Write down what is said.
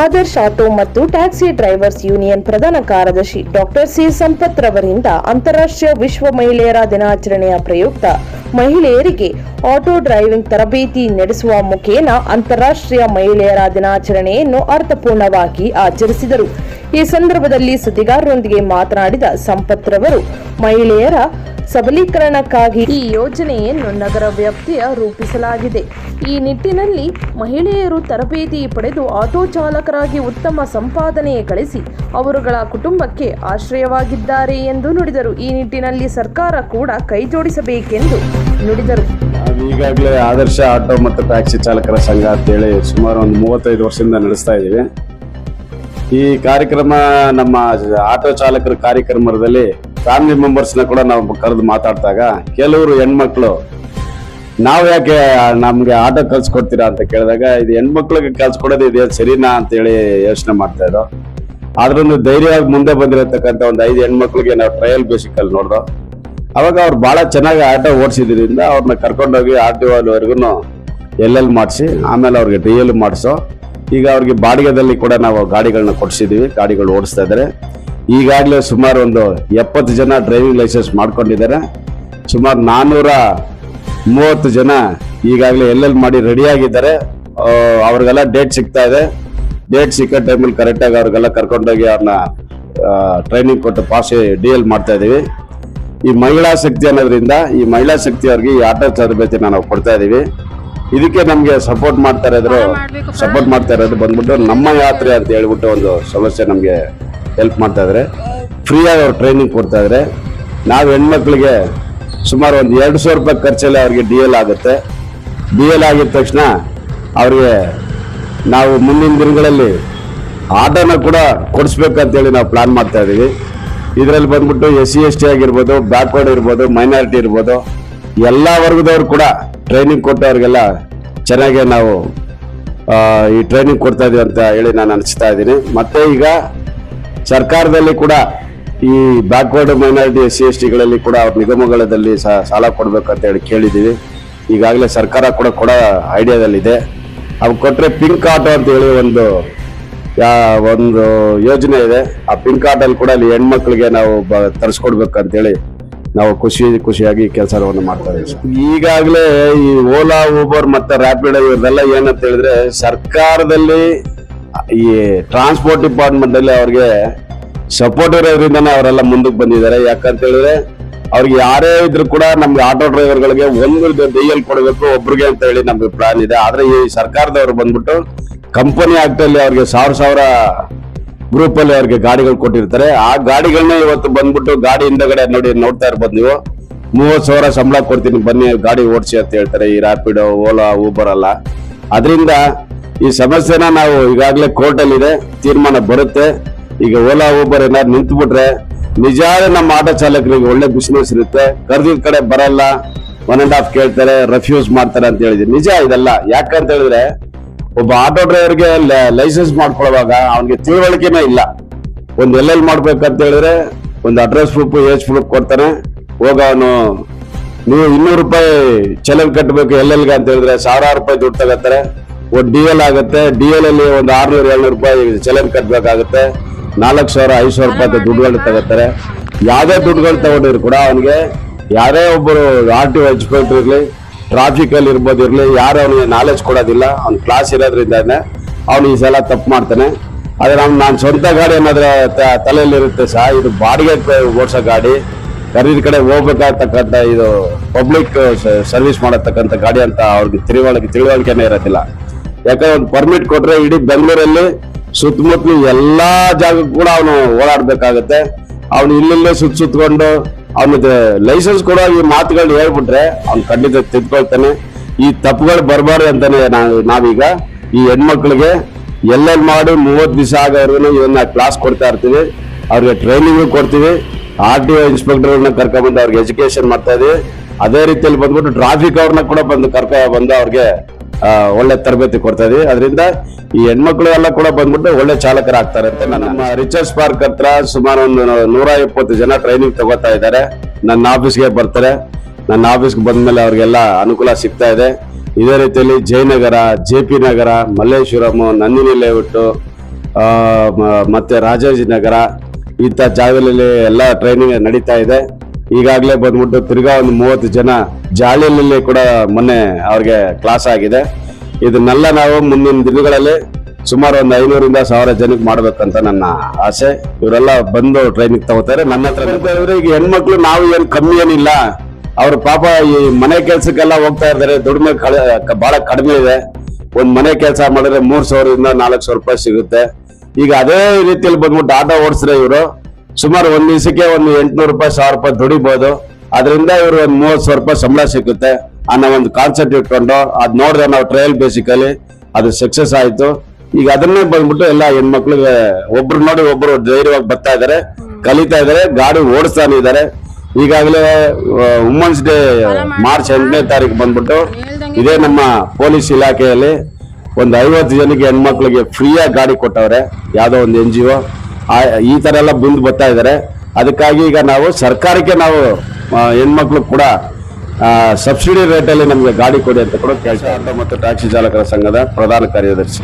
Adarsh auto ಮತ್ತು taxi drivers union ಪ್ರಧಾನ ಕಾರ್ಯದರ್ಶಿ ಡಾಕ್ಟರ್ ಸಿ ಸಂಪತ್ ರವರಿಂದ ಅಂತಾರಾಷ್ಟ್ರೀಯ ವಿಶ್ವ ಮಹಿಳೆಯರ ದಿನಾಚರಣೆಯ ಪ್ರಯುಕ್ತ ಮಹಿಳೆಯರಿಗೆ ಆಟೋ ಡ್ರೈವಿಂಗ್ ತರಬೇತಿ ನಡೆಸುವ ಮುಖೇನ ಅಂತಾರಾಷ್ಟ್ರೀಯ ಮಹಿಳೆಯರ ದಿನಾಚರಣೆಯನ್ನು ಅರ್ಥಪೂರ್ಣವಾಗಿ ಆಚರಿಸಿದರು. ಈ ಸಂದರ್ಭದಲ್ಲಿ ಸುದ್ದಿಗಾರರೊಂದಿಗೆ ಮಾತನಾಡಿದ ಸಂಪತ್ ರವರು ಮಹಿಳೆಯರ ಸಬಲೀಕರಣಕ್ಕಾಗಿ ಈ ಯೋಜನೆಯನ್ನು ನಗರ ವ್ಯಾಪ್ತಿಯ ರೂಪಿಸಲಾಗಿದೆ. ಈ ನಿಟ್ಟಿನಲ್ಲಿ ಮಹಿಳೆಯರು ತರಬೇತಿ ಪಡೆದು ಆಟೋ ಚಾಲಕರಾಗಿ ಉತ್ತಮ ಸಂಪಾದನೆ ಗಳಿಸಿ ಅವರುಗಳ ಕುಟುಂಬಕ್ಕೆ ಆಶ್ರಯವಾಗಿದ್ದಾರೆ ಎಂದು ನುಡಿದರು. ಈ ನಿಟ್ಟಿನಲ್ಲಿ ಸರ್ಕಾರ ಕೂಡ ಕೈಜೋಡಿಸಬೇಕೆಂದು ನುಡಿದರು. ಈಗಾಗಲೇ ಆದರ್ಶ ಆಟೋ ಮತ್ತು ಟ್ಯಾಕ್ಸಿ ಚಾಲಕರ ಸಂಘ ಅಂತೇಳಿ ಸುಮಾರು ಒಂದು ಮೂವತ್ತೈದು ವರ್ಷದಿಂದ ನಡೆಸ್ತಾ ಇದ್ದೀವಿ. ಈ ಕಾರ್ಯಕ್ರಮ ನಮ್ಮ ಆಟೋ ಚಾಲಕರ ಕಾರ್ಯಕ್ರಮದಲ್ಲಿ ಫ್ಯಾಮಿಲಿ ಮೆಂಬರ್ಸ್ನ ಕೂಡ ನಾವು ಕರೆದು ಮಾತಾಡಿದಾಗ ಕೆಲವರು ಹೆಣ್ಮಕ್ಳು, ನಾವು ಯಾಕೆ ನಮ್ಗೆ ಆಟೋ ಕಲ್ಸ್ಕೊಡ್ತೀರಾ ಅಂತ ಕೇಳಿದಾಗ, ಇದು ಹೆಣ್ಮಕ್ಳಿಗೆ ಕಲ್ಸ್ಕೊಡೋದು ಇದೆ ಸರಿನಾ ಅಂತೇಳಿ ಯೋಚನೆ ಮಾಡ್ತಾ ಇದ್ದೋ ಆದ್ರೂ ಧೈರ್ಯವಾಗಿ ಮುಂದೆ ಬಂದಿರತಕ್ಕಂಥ ಒಂದು ಐದು ಹೆಣ್ಮಕ್ಳಿಗೆ ನಾವು ಟ್ರಯಲ್ ಬೇಸಿಕ್ ಅಲ್ಲಿ ನೋಡ್ದೋ, ಅವಾಗ ಅವ್ರು ಬಹಳ ಚೆನ್ನಾಗಿ ಆಟೋ ಓಡಿಸಿದ್ರಿಂದ ಅವ್ರನ್ನ ಕರ್ಕೊಂಡೋಗಿ ಆರ್ ಟಿ ಓವರೆಗೂ ಎಲ್ ಎಲ್ ಮಾಡಿಸಿ, ಆಮೇಲೆ ಅವ್ರಿಗೆ ಡಿ ಎಲ್ ಮಾಡಿಸೋ ಈಗ ಅವ್ರಿಗೆ ಬಾಡಿಗೆದಲ್ಲಿ ಕೂಡ ನಾವು ಗಾಡಿಗಳನ್ನ ಕೊಡಿಸಿದೀವಿ, ಗಾಡಿಗಳು ಓಡಿಸ್ತಾ ಇದ್ದಾರೆ ಈಗಾಗಲೇ ಸುಮಾರು ಒಂದು ಎಪ್ಪತ್ತು ಜನ ಡ್ರೈವಿಂಗ್ ಲೈಸೆನ್ಸ್ ಮಾಡ್ಕೊಂಡಿದ್ದಾರೆ. ಸುಮಾರು ನಾನ್ನೂರ ಮೂವತ್ತು ಜನ ಈಗಾಗಲೇ ಎಲ್ ಎಲ್ ಮಾಡಿ ರೆಡಿಯಾಗಿದ್ದಾರೆ ಅವ್ರಿಗೆಲ್ಲ ಡೇಟ್ ಸಿಗ್ತಾ ಇದೆ. ಡೇಟ್ ಸಿಕ್ಕ ಟೈಮಲ್ಲಿ ಕರೆಕ್ಟಾಗಿ ಅವ್ರಿಗೆಲ್ಲ ಕರ್ಕೊಂಡೋಗಿ ಅವ್ರನ್ನ ಟ್ರೈನಿಂಗ್ ಕೊಟ್ಟು ಪಾಸ್ ಡಿ ಎಲ್ ಮಾಡ್ತಾ ಇದೀವಿ. ಈ ಮಹಿಳಾ ಶಕ್ತಿ ಅನ್ನೋದ್ರಿಂದ ಈ ಮಹಿಳಾ ಶಕ್ತಿ ಅವ್ರಿಗೆ ಈ ಆಟೋ ತರಬೇತಿನ ನಾವು ಕೊಡ್ತಾ ಇದೀವಿ. ಇದಕ್ಕೆ ನಮಗೆ ಸಪೋರ್ಟ್ ಮಾಡ್ತಾ ಇರೋದ್ರು ಸಪೋರ್ಟ್ ಮಾಡ್ತಾ ಇರೋದು ಬಂದ್ಬಿಟ್ಟು ನಮ್ಮ ಯಾತ್ರೆ ಅಂತ ಹೇಳ್ಬಿಟ್ಟು ಒಂದು ಸಮಸ್ಯೆ ನಮಗೆ ಹೆಲ್ಪ್ ಮಾಡ್ತಾ ಇದ್ದಾರೆ ಫ್ರೀಯಾಗಿ ಅವ್ರು ಟ್ರೈನಿಂಗ್ ಕೊಡ್ತಾ ಇದ್ರೆ. ನಾವು ಹೆಣ್ಮಕ್ಳಿಗೆ ಸುಮಾರು ಒಂದು ಎರಡು ಸಾವಿರ ರೂಪಾಯಿ ಖರ್ಚಲ್ಲಿ ಅವ್ರಿಗೆ ಡಿ ಎಲ್ ಆಗುತ್ತೆ. ಡಿ ಎಲ್ ಆಗಿದ ತಕ್ಷಣ ಅವ್ರಿಗೆ ನಾವು ಮುಂದಿನ ದಿನಗಳಲ್ಲಿ ಆಟೋನ ಕೂಡ ಕೊಡಿಸ್ಬೇಕಂತೇಳಿ ನಾವು ಪ್ಲಾನ್ ಮಾಡ್ತಾ ಇದ್ದೀವಿ. ಇದರಲ್ಲಿ ಬಂದ್ಬಿಟ್ಟು ಎಸ್ ಸಿ ಎಸ್ ಟಿ ಆಗಿರ್ಬೋದು ಬ್ಯಾಕ್ವರ್ಡ್ ಇರ್ಬೋದು ಮೈನಾರಿಟಿ ಇರ್ಬೋದು ಎಲ್ಲ ವರ್ಗದವ್ರು ಕೂಡ ಟ್ರೈನಿಂಗ್ ಕೊಟ್ಟವ್ರಿಗೆಲ್ಲ ಚೆನ್ನಾಗೆ ನಾವು ಈ ಟ್ರೈನಿಂಗ್ ಕೊಡ್ತಾ ಇದೀವಿ ಅಂತ ಹೇಳಿ ನಾನು ಅನಿಸ್ತಾ ಇದ್ದೀನಿ. ಮತ್ತೆ ಈಗ ಸರ್ಕಾರದಲ್ಲಿ ಕೂಡ ಈ backward minority S C S ಟಿಗಳಲ್ಲಿ ಕೂಡ ಅವ್ರ ನಿಗಮಗಳಲ್ಲಿ ಸಾಲ ಅಂತ ಹೇಳಿ ಕೇಳಿದ್ದೀವಿ. ಈಗಾಗಲೇ ಸರ್ಕಾರ ಕೂಡ ಕೊಡೋ ಐಡಿಯಾದಲ್ಲಿದೆ. ಅವು ಕೊಟ್ಟರೆ ಪಿಂಕ್ ಆಟೋ ಅಂತ ಹೇಳಿ ಒಂದು ಒಂದು ಯೋಜನೆ ಇದೆ. ಆ ಪಿಂಕ್ ಆಟೋಲ್ಲಿ ಕೂಡ ಅಲ್ಲಿ ಹೆಣ್ಮಕ್ಳಿಗೆ ನಾವು ಬ- ತರಿಸ್ಕೊಡ್ಬೇಕಂತೇಳಿ ನಾವು ಖುಷಿ, ಖುಷಿಯಾಗಿ ಕೆಲಸವನ್ನು ಮಾಡ್ತಾ ಇದ್ದೀವಿ. ಈಗಾಗಲೇ ಈ ಓಲಾ ಊಬರ್ ಮತ್ತು ರ್ಯಾಪಿಡ್ ಇವ್ರದೆಲ್ಲ ಏನಂತ ಹೇಳಿದ್ರೆ ಸರ್ಕಾರದಲ್ಲಿ, ಈ ಟ್ರಾನ್ಸ್ಪೋರ್ಟ್ ಡಿಪಾರ್ಟ್ಮೆಂಟಲ್ಲಿ ಅವ್ರಿಗೆ ಸಪೋರ್ಟ್ ಇರೋದ್ರಿಂದನೇ ಅವರೆಲ್ಲ ಮುಂದಕ್ಕೆ ಬಂದಿದ್ದಾರೆ ಯಾಕಂತ ಹೇಳಿದ್ರೆ ಅವ್ರಿಗೆ ಯಾರೇ ಇದ್ರು ಕೂಡ ನಮ್ಗೆ ಆಟೋ ಡ್ರೈವರ್ಗಳಿಗೆ ಒಂದು ದೈಯಲ್ಲಿ ಕೊಡಬೇಕು, ಒಬ್ರಿಗೆ ಅಂತ ಹೇಳಿ ನಮ್ಗೆ ಪ್ಲಾನ್ ಇದೆ ಆದ್ರೆ ಈ ಸರ್ಕಾರದವರು ಬಂದ್ಬಿಟ್ಟು ಕಂಪನಿ ಆಕ್ಟ್ ಅಲ್ಲಿ ಅವ್ರಿಗೆ ಸಾವಿರ ಸಾವಿರ ಗ್ರೂಪ್ ಅಲ್ಲಿ ಅವ್ರಿಗೆ ಗಾಡಿಗಳು ಕೊಟ್ಟಿರ್ತಾರೆ. ಆ ಗಾಡಿಗಳನ್ನ ಇವತ್ತು ಬಂದ್ಬಿಟ್ಟು ಗಾಡಿ ಹಿಂದಗಡೆ ನೋಡಿ ನೋಡ್ತಾ ಇರ್ಬೋದು ನೀವು. ಮೂವತ್ ಸಾವಿರ ಸಂಬಳ ಕೊಡ್ತೀನಿ, ಬನ್ನಿ ಗಾಡಿ ಓಡಿಸಿ ಅಂತ ಹೇಳ್ತಾರೆ. ಈ ರ್ಯಾಪಿಡೋ ಓಲಾ ಊಬರ್ ಅಲ್ಲ ಅದರಿಂದ ಈ ಸಮಸ್ಯೆನ ನಾವು ಈಗಾಗಲೇ ಕೋರ್ಟ್ ಅಲ್ಲಿ ಇದೆ ತೀರ್ಮಾನ ಬರುತ್ತೆ. ಈಗ ಓಲಾ ಊಬರ್ ಏನಾದ್ರು ನಿಂತು ಬಿಟ್ರೆ ನಿಜ ನಮ್ಮ ಆಟೋ ಚಾಲಕರಿಗೆ ಒಳ್ಳೆ ಬಿಸ್ನೆಸ್ ಇರುತ್ತೆ. ಕರ್ದಿದ್ ಕಡೆ ಬರಲ್ಲ. ಒನ್ ಅಂಡ್ ಹಾಫ್ ಕೇಳ್ತಾರೆ ರೆಫ್ಯೂಸ್ ಮಾಡ್ತಾರೆ ಅಂತ ಹೇಳಿದ್ರು. ನಿಜ ಇದೆಲ್ಲ. ಯಾಕಂತ ಹೇಳಿದ್ರೆ ಒಬ್ಬ ಆಟೋ ಡ್ರೈವರ್ಗೆ ಲೈಸೆನ್ಸ್ ಮಾಡ್ಕೊಳ್ಳುವಾಗ ಅವನಿಗೆ ತಿಳುವಳಿಕೆನೇ ಇಲ್ಲ. ಒಂದು ಎಲ್ ಎಲ್ ಮಾಡ್ಬೇಕಂತ ಹೇಳಿದ್ರೆ ಒಂದು ಅಡ್ರೆಸ್ ಪ್ರೂಫ್, ಏಜ್ ಪ್ರೂಫ್ ಕೊಡ್ತಾನೆ. ಹೋಗ ಅವನು, ನೀವು ಇನ್ನೂರು ರೂಪಾಯಿ ಚಲನ್ ಕಟ್ಟಬೇಕು ಎಲ್ ಎಲ್ಗೆ ಅಂತ ಹೇಳಿದ್ರೆ ಸಾವಿರಾರು ರೂಪಾಯಿ ದುಡ್ಡು ತಗೋತಾರೆ. ಒಂದು ಡಿ ಎಲ್ ಆಗುತ್ತೆ. ಡಿ ಎಲ್ ಅಲ್ಲಿ ಒಂದು ಆರ್ನೂರು, ಏಳ್ನೂರು ರೂಪಾಯಿ ಚಲನ್ ಕಟ್ಟಬೇಕಾಗುತ್ತೆ ನಾಲ್ಕು ಸಾವಿರ, ಐದು ಸಾವಿರ ರೂಪಾಯಿ ದುಡ್ಡುಗಳು ತಗೋತಾರೆ. ಯಾವುದೇ ದುಡ್ಡುಗಳು ತಗೊಂಡಿದ್ರು ಕೂಡ ಅವನಿಗೆ ಯಾರೇ ಒಬ್ಬರು ಆರ್ ಟಿ ಎಕ್ಸ್ಪರ್ಟ್ ಇರಲಿ ಟ್ರಾಫಿಕ್ ಅಲ್ಲಿ ಇರ್ಬೋದು ಇರಲಿ, ಯಾರು ಅವನಿಗೆ ನಾಲೆಜ್ ಕೊಡೋದಿಲ್ಲ, ಅವ್ನ ಕ್ಲಾಸ್ ಇರೋದ್ರಿಂದಾನೆ ಅವ್ನು ಈ ಸಲ ತಪ್ಪು ಮಾಡ್ತಾನೆ. ಆದರೆ ನಮ್ಮ ನಾನು ಸ್ವಂತ ಗಾಡಿ ಅನ್ನೋದ್ರ ತ- ತಲೆಯಲ್ಲಿ ಇರುತ್ತೆ ಸಹ ಇದು ಬಾಡಿಗೆ ಓಡಿಸೋ ಗಾಡಿ ಖರೀದಿ ಕಡೆ ಹೋಗ್ಬೇಕಾಗ್ತಕ್ಕಂಥ ಇದು ಪಬ್ಲಿಕ್ ಸರ್ವಿಸ್ ಮಾಡತಕ್ಕಂಥ ಗಾಡಿ ಅಂತ ಅವ್ರಿಗೆ ತಿಳಿವಳಿಕೆ ತಿಳುವಳಿಕೆನೇ ಇರೋದಿಲ್ಲ. ಯಾಕಂದ್ರೆ ಒಂದು ಪರ್ಮಿಟ್ ಕೊಟ್ರೆ ಇಡೀ ಬೆಂಗಳೂರಲ್ಲಿ ಸುತ್ತಮುತ್ತಲು ಎಲ್ಲಾ ಜಾಗಕ್ಕೂ ಕೂಡ ಅವನು ಓಡಾಡ್ಬೇಕಾಗತ್ತೆ. ಅವನು ಇಲ್ಲಿಲ್ಲೇ ಸುತ್ತ ಸುತ್ಕೊಂಡು ಅವನಿಗೆ ಲೈಸೆನ್ಸ್ ಕೊಡೋ ಈ ಮಾತುಗಳನ್ನ ಹೇಳ್ಬಿಟ್ರೆ ಅವ್ನು ಖಂಡಿತ ತಿದ್ಕೊಳ್ತಾನೆ. ಈ ತಪ್ಪುಗಳು ಬರಬಾರ್ದು ಅಂತಾನೆ ನಾವು ನಾವೀಗ ಈ ಹೆಣ್ಮಕ್ಳಿಗೆ ಎಲ್ಲೆಲ್ಲಿ ಮಾಡಿ, ಮೂವತ್ತು ದಿವಸ ಆಗೋರ್ಗು ಇವನ್ನ ಕ್ಲಾಸ್ ಕೊಡ್ತಾ ಇರ್ತೀವಿ. ಅವ್ರಿಗೆ ಟ್ರೈನಿಂಗ್ ಕೊಡ್ತೀವಿ. ಆರ್ ಟಿ ಒ ಇನ್ಸ್ಪೆಕ್ಟರ್ನ ಕರ್ಕೊಂಡ್ಬಂದು ಅವ್ರಿಗೆ ಎಜುಕೇಶನ್ ಮಾಡ್ತಾ ಇದೀವಿ ಅದೇ ರೀತಿಯಲ್ಲಿ ಬಂದ್ಬಿಟ್ಟು ಟ್ರಾಫಿಕ್ ಅವ್ರನ್ನ ಕೂಡ ಬಂದು ಕರ್ಕೊ ಬಂದು ಅವ್ರಿಗೆ ಒಳ್ಳೆ ತರಬೇತಿ ಕೊಡ್ತಾ ಇದೀವಿ. ಅದರಿಂದ ಈ ಹೆಣ್ಮಕ್ಳು ಎಲ್ಲ ಕೂಡ ಬಂದ್ಬಿಟ್ಟು ಒಳ್ಳೆ ಚಾಲಕರಾಗ್ತಾರೆ ಅಂತ ನಮ್ಮ ರಿಚರ್ಸ್ ಪಾರ್ಕ್ ಹತ್ರ ಸುಮಾರು ಒಂದು ನೂರ ಇಪ್ಪತ್ತು ಜನ ಟ್ರೈನಿಂಗ್ ತಗೋತಾ ಇದ್ದಾರೆ. ನನ್ನ ಆಫೀಸ್ಗೆ ಬರ್ತಾರೆ. ನನ್ನ ಆಫೀಸ್ಗೆ ಬಂದ್ಮೇಲೆ ಅವ್ರಿಗೆಲ್ಲ ಅನುಕೂಲ ಸಿಗ್ತಾ ಇದೆ. ಇದೇ ರೀತಿಯಲ್ಲಿ Jayanagar, J P Nagar, Malleshwaram, Nandini layout ಮತ್ತೆ ರಾಜಾಜಿನಗರ ಇಂಥ ಜಾಗದಲ್ಲಿ ಎಲ್ಲ ಟ್ರೈನಿಂಗ್ ನಡೀತಾ ಇದೆ. ಈಗಾಗಲೇ ಬಂದ್ಬಿಟ್ಟು ತಿರ್ಗಾ ಒಂದು ಮೂವತ್ತು ಜನ ಜಾಳಿಯಲ್ಲಿ ಕೂಡ ಮೊನ್ನೆ ಅವ್ರಿಗೆ ಕ್ಲಾಸ್ ಆಗಿದೆ. ಇದನ್ನೆಲ್ಲ ನಾವು ಮುಂದಿನ ದಿನಗಳಲ್ಲಿ ಸುಮಾರು ಒಂದು ಐನೂರಿಂದ ಸಾವಿರ ಜನಕ್ಕೆ ಮಾಡ್ಬೇಕಂತ ನನ್ನ ಆಸೆ. ಇವರೆಲ್ಲ ಬಂದು ಟ್ರೈನಿಂಗ್ ತಗೋತಾರೆ. ನನ್ನ ಹತ್ರ ಈಗ ಹೆಣ್ಮಕ್ಳು ನಾವು ಏನು ಕಮ್ಮಿ ಏನಿಲ್ಲ. ಅವ್ರ ಪಾಪ ಈ ಮನೆ ಕೆಲ್ಸಕ್ಕೆಲ್ಲ ಹೋಗ್ತಾ ಇರ್ತಾರೆ ದುಡಿಮೆ ಬಹಳ ಕಡಿಮೆ ಇದೆ. ಒಂದು ಮನೆ ಕೆಲಸ ಮಾಡಿದ್ರೆ ಮೂರ್ ಸಾವಿರದಿಂದ ನಾಲ್ಕು ಸಾವಿರ ರೂಪಾಯಿ ಸಿಗುತ್ತೆ. ಈಗ ಅದೇ ರೀತಿಯಲ್ಲಿ ಬಂದ್ಬಿಟ್ಟು ಆಟೋ ಓಡಿಸ್ರೆ ಇವರು ಸುಮಾರು ಒಂದ್ ದಿವಸಕ್ಕೆ ಒಂದು ಎಂಟ್ನೂರು ರೂಪಾಯಿ, ಸಾವಿರ ರೂಪಾಯಿ ದುಡಿಬಹುದು ಅದರಿಂದ ಇವರು ಒಂದ್ ಮೂವತ್ ಸಾವಿರ ರೂಪಾಯಿ ಸಂಬಳ ಸಿಗುತ್ತೆ ಅನ್ನೋ ಒಂದು ಕಾನ್ಸೆಪ್ಟ್ ಇಟ್ಕೊಂಡು ಅದು ನೋಡಿದ್ರೆ ನಾವು ಟ್ರಯಲ್ ಬೇಸಿಕಲಿ ಅದು ಸಕ್ಸಸ್ ಆಯಿತು. ಈಗ ಅದನ್ನೇ ಬಂದ್ಬಿಟ್ಟು ಎಲ್ಲ ಹೆಣ್ಮಕ್ಳಿಗೆ ಒಬ್ರು ನೋಡಿ ಒಬ್ರು ಧೈರ್ಯವಾಗಿ ಬರ್ತಾ ಇದಾರೆ, ಕಲಿತಾ ಇದಾರೆ, ಗಾಡಿ ಓಡಿಸ್ತಾನೆ ಇದಾರೆ. ಈಗಾಗಲೇ ವುಮೆನ್ಸ್ ಡೇ ಮಾರ್ಚ್ ಎಂಟನೇ ತಾರೀಕು ಬಂದ್ಬಿಟ್ಟು ಇದೇ ನಮ್ಮ ಪೊಲೀಸ್ ಇಲಾಖೆಯಲ್ಲಿ ಒಂದು ಐವತ್ತು ಜನಕ್ಕೆ ಹೆಣ್ಮಕ್ಳಿಗೆ ಫ್ರೀಯಾಗಿ ಗಾಡಿ ಕೊಟ್ಟವ್ರೆ, ಯಾವುದೋ ಒಂದು ಎನ್ ಜಿ ಒ ಈ ಥರ ಎಲ್ಲ ಬಂದು ಬರ್ತಾ ಇದ್ದಾರೆ ಅದಕ್ಕಾಗಿ ಈಗ ನಾವು ಸರ್ಕಾರಕ್ಕೆ ನಾವು ಹೆಣ್ಮಕ್ಳು ಕೂಡ ಸಬ್ಸಿಡಿ ರೇಟಲ್ಲಿ ನಮಗೆ ಗಾಡಿ ಕೊಡಿ ಅಂತ ಕೂಡ ಕೇಳ್ತಾ ಮತ್ತು ಟ್ಯಾಕ್ಸಿ ಚಾಲಕರ ಸಂಘದ ಪ್ರಧಾನ ಕಾರ್ಯದರ್ಶಿ.